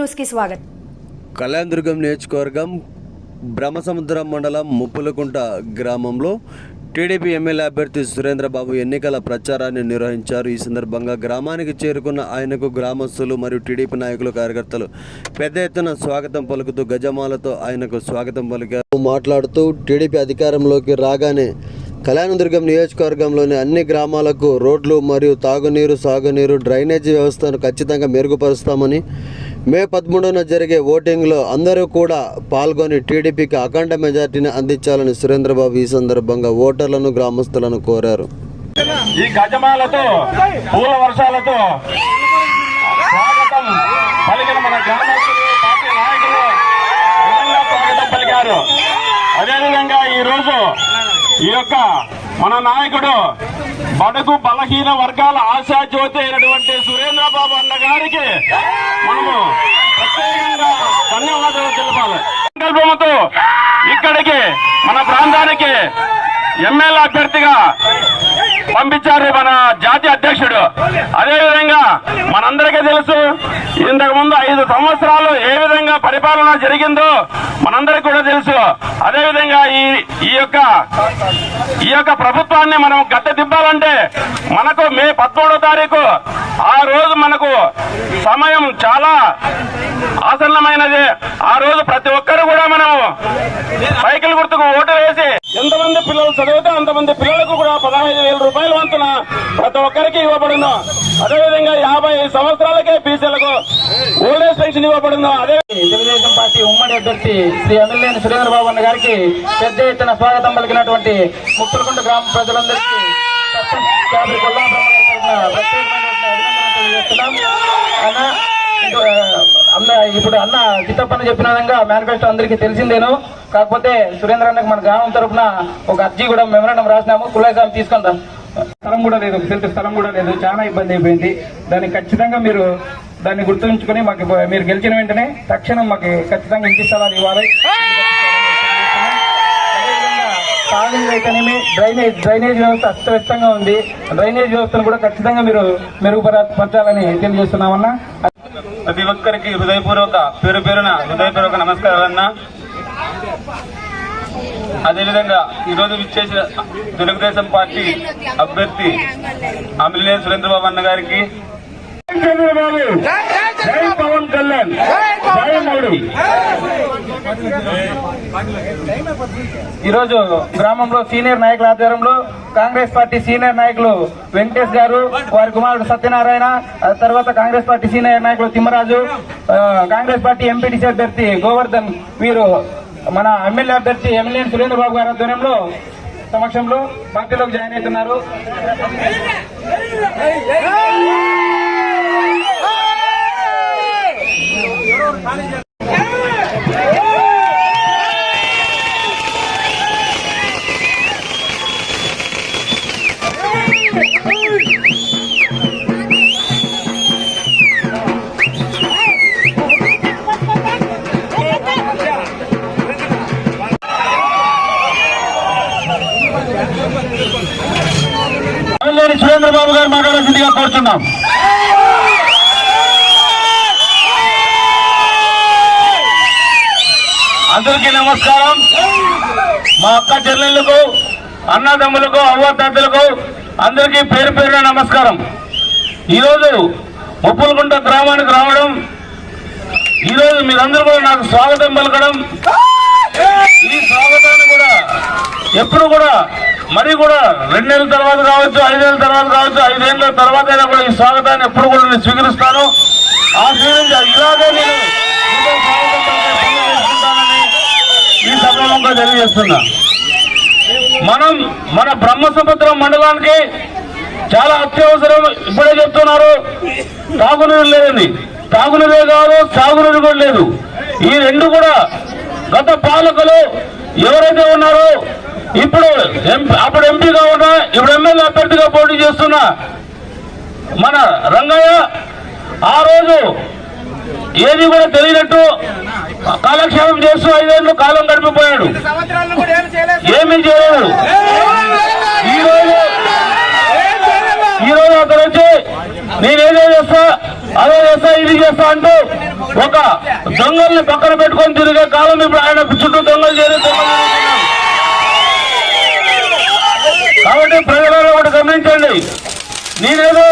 న్యూస్కి స్వాగతం. కళ్యాణదుర్గం నియోజకవర్గం బ్రహ్మసముద్రం మండలం ముప్పులకుంట గ్రామంలో టీడీపీ ఎమ్మెల్యే అభ్యర్థి సురేంద్రబాబు ఎన్నికల ప్రచారాన్ని నిర్వహించారు. ఈ సందర్భంగా గ్రామానికి చేరుకున్న ఆయనకు గ్రామస్తులు మరియు టీడీపీ నాయకులు కార్యకర్తలు పెద్ద ఎత్తున స్వాగతం పలుకుతూ గజమాలతో ఆయనకు స్వాగతం పలికారు. మాట్లాడుతూ టీడీపీ అధికారంలోకి రాగానే కళ్యాణదుర్గం నియోజకవర్గంలోని అన్ని గ్రామాలకు రోడ్లు మరియు తాగునీరు సాగునీరు డ్రైనేజీ వ్యవస్థను ఖచ్చితంగా మెరుగుపరుస్తామని మే పదమూడున జరిగే ఓటింగ్లో అందరూ కూడా పాల్గొని టీడీపీకి అఖండ మెజార్టీని అందించాలని సురేంద్రబాబు ఈ సందర్భంగా ఓటర్లను గ్రామస్తులను కోరారు. ఈ గజమాలతో పూల వర్షాలతో స్వాగతం పలికిన మన గ్రామస్తులు పార్టీ నాయకులు ఘనంగా స్వాగతం పలికారు. అదేవిధంగా ఈరోజు ఈ యొక్క మన నాయకుడు బడుగు బలహీన వర్గాల ఆశా జ్యోతి అయినటువంటి చంద్రబాబు అన్న గారికి మనము ప్రత్యేకంగా ధన్యవాదాలు తెలపాలి. సంకల్పంతో ఇక్కడికి మన ప్రాంతానికి ఎమ్మెల్యే అభ్యర్థిగా పంపించారు మన జాతీయ అధ్యక్షుడు. అదేవిధంగా మనందరికీ తెలుసు ఇంతకు ముందు ఐదు సంవత్సరాలు ఏ విధంగా పరిపాలన జరిగిందో మనందరికీ కూడా తెలుసు. అదే విధంగా ఈ ఈ యొక్క ఈ యొక్క ప్రభుత్వాన్ని మనం గట్టె దింపాలంటే మనకు మే పదమూడో తారీఖు మనకు సమయం చాలా ఆసన్నమైనది. ఆ రోజు ప్రతి ఒక్కరు కూడా మనం సైకిల్ గుర్తుకు ఓటు వేసి ఎంతమంది పిల్లలు చదివితే అంతమంది పిల్లలకు కూడా పదహైదు వేల రూపాయల వంతున ప్రతి ఒక్కరికి ఇవ్వబడిందో అదేవిధంగా యాభై సంవత్సరాలకే బీసీలకు ఓల్డ్ ఏజ్ పెన్షన్ ఇవ్వబడిందో అదే తెలుగుదేశం పార్టీ ఉమ్మడి అభ్యర్థి శ్రీ ఎమ్మెల్యే సురేంద్ర బాబు అన్న గారికి పెద్ద ఎత్తున స్వాగతం పలికినటువంటి ముక్కలకుంట గ్రామ ప్రజలందరికీ ప్రత్యేకమైన తెలియజేస్తున్నాం. అన్న ఇప్పుడు, అన్న ఇప్పుడు అన్న చిత్తప్పన్న చెప్పిన విధంగా మేనిఫెస్టో అందరికీ తెలిసిందేను కాకపోతే సురేంద్ర అన్నకు మన గ్రామం తరఫున ఒక అర్జీ కూడా మెమరాండం రాసినాము కులాయిసామి తీసుకుందాం. స్థలం కూడా లేదు ఒక సెంటు స్థలం కూడా లేదు చాలా ఇబ్బంది అయిపోయింది. దాన్ని ఖచ్చితంగా మీరు దాన్ని గుర్తుంచుకొని మాకు మీరు గెలిచిన వెంటనే తక్షణం మాకు ఖచ్చితంగా ఇంటి స్థలాలు ఇవ్వాలి. తాగునీరు అయితేనేమి డ్రైనేజ్ డ్రైనేజ్ వ్యవస్థ అస్తవ్యస్తంగా ఉంది. డ్రైనేజ్ వ్యవస్థను కూడా ఖచ్చితంగా మీరు మెరుగుపరచాలని తెలియజేస్తున్నామన్నా. ప్రతి ఒక్కరికి హృదయపూర్వక పేరు పేరున హృదయపూర్వక నమస్కారాలన్నా అదేవిధంగా ఈరోజు విచ్చేసిన తెలుగుదేశం పార్టీ అభ్యర్థి అమిలే సురేంద్రబాబు అన్న గారికి. చంద్రబాబు. జై పవన్ కళ్యాణ్. జై మోడీ. ఈరోజు గ్రామంలో సీనియర్ నాయకుల ఆధ్వర్యంలో కాంగ్రెస్ పార్టీ సీనియర్ నాయకులు వెంకటేష్ గారు వారి కుమారుడు సత్యనారాయణ తర్వాత కాంగ్రెస్ పార్టీ సీనియర్ నాయకులు తిమ్మరాజు కాంగ్రెస్ పార్టీ ఎంపీటీసీ అభ్యర్థి గోవర్ధన్ వీరు మన ఎమ్మెల్యే అభ్యర్థి ఎమ్మెల్యే సురేంద్ర బాబు గారి ఆధ్వర్యంలో సమక్షంలో పార్టీలోకి జాయిన్ అవుతున్నారు సురేంద్రబాబు మాట్లాడాల్సిందిగా కోరుతున్నాం. అందరికీ నమస్కారం. మా అక్క చెల్లెళ్ళకు అన్నదమ్ములకు అవ్వతాతలకు అందరికీ పేరు పేరున నమస్కారం. ఈరోజు ముప్పులకుంట గ్రామానికి రావడం ఈరోజు మీరందరూ కూడా నాకు స్వాగతం పలకడం. ఈ స్వాగతాన్ని కూడా ఎప్పుడు కూడా మరి కూడా రెండు నెలల తర్వాత కావచ్చు ఐదు నెలల తర్వాత కావచ్చు తర్వాత అయినా కూడా ఈ స్వాగతాన్ని ఎప్పుడు కూడా నేను స్వీకరిస్తాను. ఆ ఇలాగే నేను ఈ సందర్భంగా తెలియజేస్తున్నా. మనం మన బ్రహ్మసముద్రం మండలానికి చాలా అత్యవసరం ఇప్పుడే చెప్తున్నారు. తాగునీరు లేదని తాగునీరే కాదు సాగునీరు కూడా లేదు. ఈ రెండు కూడా గత పాలకులు ఎవరైతే ఉన్నారో ఇప్పుడు ఎం- అప్పుడు ఎంపీగా ఉన్నా ఇప్పుడు ఎమ్మెల్యే అభ్యర్థిగా పోటీ చేస్తున్నా మన రంగయ్య ఆ రోజు ఏది కూడా తెలియనట్టు కాలక్షేపం చేస్తూ ఐదేళ్ళు కాలం గడిపిపోయాడు. ఏమీ చేయలేదు. ఈరోజు ఈరోజు అక్కడ అతను వచ్చి నేనేదో చేస్తా అదే చేస్తా ఇది చేస్తా అంటూ ఒక దొంగల్ని పక్కన పెట్టుకొని తిరిగే కాలం ఇప్పుడు ఆయన చుట్టూ దొంగలు చేరి కాబట్టి ప్రజలను ఒకటి గమనించండి. నేనేదో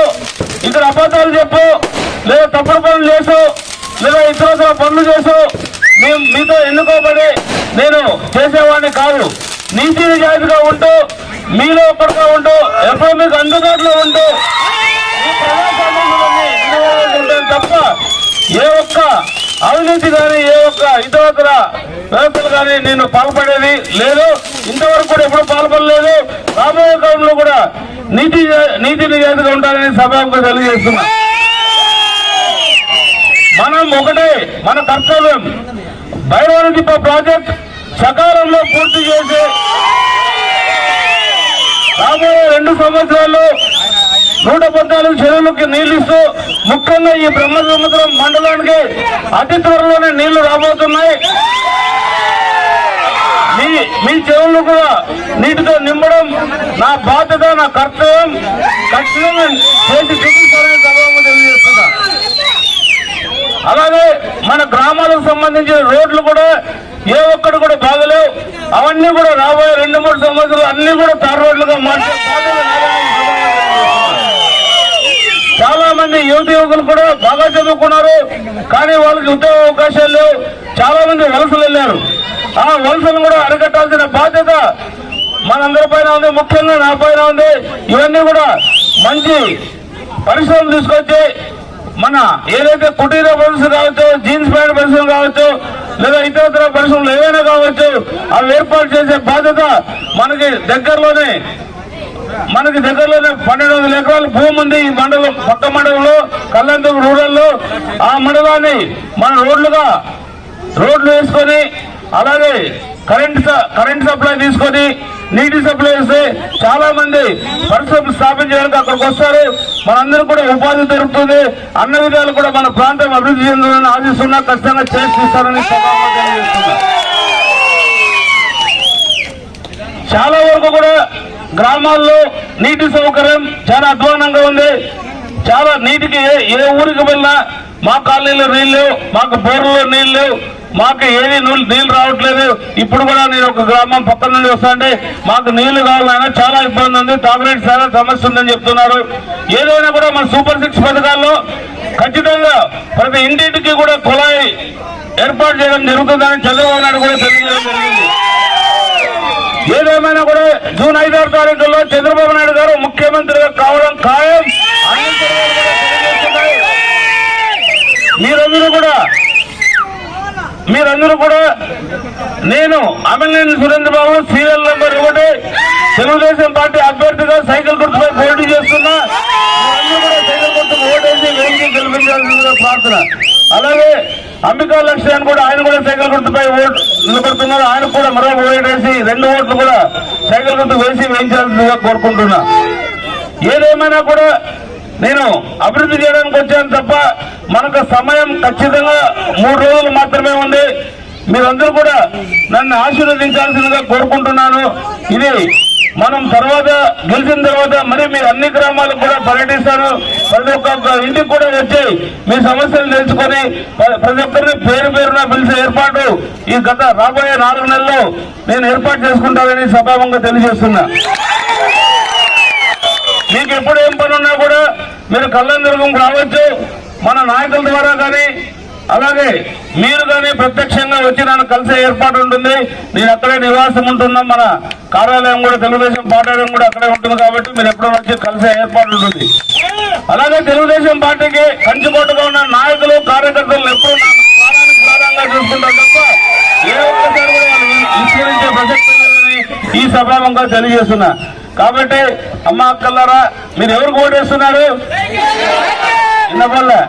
ఇక్కడ అబద్ధాలు చెప్పు లేదా తప్పుడు పనులు చేసు లేదా ఇతర పనులు చేసు. మేము మీతో ఎన్నుకోబడి నేను చేసేవాడిని కాదు. నీతి నిజాయితీగా ఉంటూ మీలో ఒక్కడిగా ఉంటూ ఎప్పుడు మీకు అందుబాటులో ఉంటూ. తప్ప ఏ ఒక్క అవినీతి కానీ ఏ ఒక్క ఇతర వ్యవస్థలు కానీ నేను పాల్పడేది లేదు. ఇంతవరకు కూడా ఎప్పుడు పాల్పడలేదు. రాబోయే కాలంలో కూడా నీతి నీతి నిజాయితీగా ఉంటానని సభకు తెలియజేస్తున్నా. మనం ఒకటే మన కర్తవ్యం భైరవన ప్రాజెక్ట్ సకాలంలో పూర్తి చేసి రాబోయే రెండు సంవత్సరాల్లో నూట పద్నాలుగు చెరువులకి నీళ్ళు ఇస్తూ ముఖ్యంగా ఈ బ్రహ్మ సముద్రం మండలానికి అతి త్వరలోనే నీళ్ళు రాబోతున్నాయి. మీ మీ చెవులు కూడా నీటితో నింపడం నా బాధ్యత నా కర్తవ్యం. ఖచ్చితంగా చేసి సభకు తెలియజేస్తున్నా. అలాగే మన గ్రామాలకు సంబంధించిన రోడ్లు కూడా ఏ ఒక్కటి కూడా బాగలేవు. అవన్నీ కూడా రాబోయే రెండు మూడు సంవత్సరాలు అన్ని కూడా తార్ రోడ్లుగా మార్చే చాలా మంది యువత యువకులు కూడా బాగా చదువుకున్నారు కానీ వాళ్ళకి ఉద్యోగ అవకాశాలు లేవు. చాలా మంది వలసలు వెళ్ళారు. ఆ వలసలు కూడా అరికట్టాల్సిన బాధ్యత మనందరి పైన ఉంది ముఖ్యంగా నా పైన ఉంది. ఇవన్నీ కూడా మంచి పరిశ్రమలు తీసుకొచ్చి మన ఏదైతే కుటీర పరిశ్రమ కావచ్చు జీన్స్ ప్యాంట్ పరిశ్రమ కావచ్చు లేదా ఇతరతర పరిశ్రమలు ఏవైనా కావచ్చు అవి ఏర్పాటు చేసే బాధ్యత మనకి దగ్గరలోనే మనకి దగ్గరలోనే పన్నెండు వందల ఎకరాల భూమి ఉంది ఈ మండలం పక్క మండలంలో కళ్యాణదుర్గం రూరల్లో. ఆ మండలాన్ని మన రోడ్లుగా రోడ్లు వేసుకొని అలాగే కరెంట్ స- కరెంట్ సప్లై తీసుకొని నీటి సప్లై చేస్తే చాలా మంది పరిశ్రమలు స్థాపించడానికి అక్కడికి వస్తారు. మనందరూ కూడా ఉపాధి దొరుకుతుంది. అన్న విధాలు కూడా మన ప్రాంతం అభివృద్ధి చెందుతుందని ఆశిస్తున్నా ఖచ్చితంగా చేస్తారని చాలా వరకు కూడా గ్రామాల్లో నీటి సౌకర్యం చాలా అధ్వానంగా ఉంది. చాలా నీటికి ఏ ఊరికి వెళ్ళినా మా కాలనీలో నీళ్ళు మాకు బోర్లలో నీళ్ళు మాకు ఏది నీళ్ళు నీళ్ళు రావట్లేదు. ఇప్పుడు కూడా నేను ఒక గ్రామం పక్కన నుండి వస్తాంటే మాకు నీళ్ళు కావాలన్నా చాలా ఇబ్బంది ఉంది. తాగునీటి చాలా సమస్య ఉందని చెప్తున్నారు. ఏదైనా కూడా మన సూపర్ సిక్స్ పథకాల్లో ఖచ్చితంగా ప్రతి ఇంటింటికి కూడా కుళాయి ఏర్పాటు చేయడం జరుగుతుందని చంద్రబాబు నాయుడు కూడా తెలియజేయడం జరిగింది. ఏదేమైనా కూడా జూన్ ఐదారు తారీఖుల్లో చంద్రబాబు నాయుడు గారు ముఖ్యమంత్రిగా కావడం ఖాయం అన్ని సర్వేలు కూడా తెలియజేస్తున్నాయి. మీరందరూ కూడా మీరందరూ కూడా నేను అమిలేని సురేంద్ర బాబు సీరియల్ నెంబర్ ఒకటి తెలుగుదేశం పార్టీ అభ్యర్థిగా సైకిల్ గుర్తుపై పోటీ చేస్తున్నా. సైకిల్ గుర్తుకు ఓటేసి వేయించి గెలిపించాల్సిందిగా ప్రార్థన. అలాగే అంబికా లక్ష్యాన్ని కూడా ఆయన కూడా సైకిల్ గుర్తుపై ఓటు నిలబడుతున్నారు. ఆయన కూడా మరో ఓటేసి రెండు ఓట్లు కూడా సైకిల్ గుర్తు వేసి వేయించాల్సిందిగా కోరుకుంటున్నా. ఏదేమైనా కూడా నేను అభివృద్ధి చేయడానికి వచ్చాను తప్ప మనకు సమయం ఖచ్చితంగా మూడు రోజులు మాత్రమే ఉంది. మీరందరూ కూడా నన్ను ఆశీర్వదించాల్సిందిగా కోరుకుంటున్నాను. ఇది మనం తర్వాత గెలిచిన తర్వాత మరి మీ అన్ని గ్రామాలకు కూడా పర్యటిస్తాను. ప్రతి ఒక్క ఇంటికి కూడా వచ్చి మీ సమస్యలు తెలుసుకొని ప్ర- ప్రతి ఒక్కరిని పేరు పేరున పిలిచే ఏర్పాటు ఈ గత రాబోయే నాలుగు నెలల్లో నేను ఏర్పాటు చేసుకుంటానని సభావంగా తెలియజేస్తున్నా. మీకు ఎప్పుడు ఏం పని ఉన్నా కూడా మీరు కళ్ళందుర్గం రావచ్చు మన నాయకుల ద్వారా కానీ అలాగే మీరు కానీ ప్రత్యక్షంగా వచ్చి నన్ను కలిసే ఏర్పాటు ఉంటుంది. నేను అక్కడే నివాసం ఉంటున్నాం. మన కార్యాలయం కూడా తెలుగుదేశం పార్టీ కూడా అక్కడే ఉంటుంది కాబట్టి మీరు ఎప్పుడో వచ్చి కలిసే ఏర్పాటు ఉంటుంది. అలాగే తెలుగుదేశం పార్టీకి కంచుకోటగా ఉన్న నాయకులు కార్యకర్తలు ఎప్పుడు ప్రాణంగా చూసుకుంటారు తప్ప ఏ ఒక్కసారి కూడా వాళ్ళు విస్మరించే ప్రసక్తి ఈ సభాముఖంగా తెలియజేస్తున్నా. కాబట్టి అమ్మ అక్కలారా మీరు ఎవరికి ఓటేస్తున్నారు ఇన్నపల్లె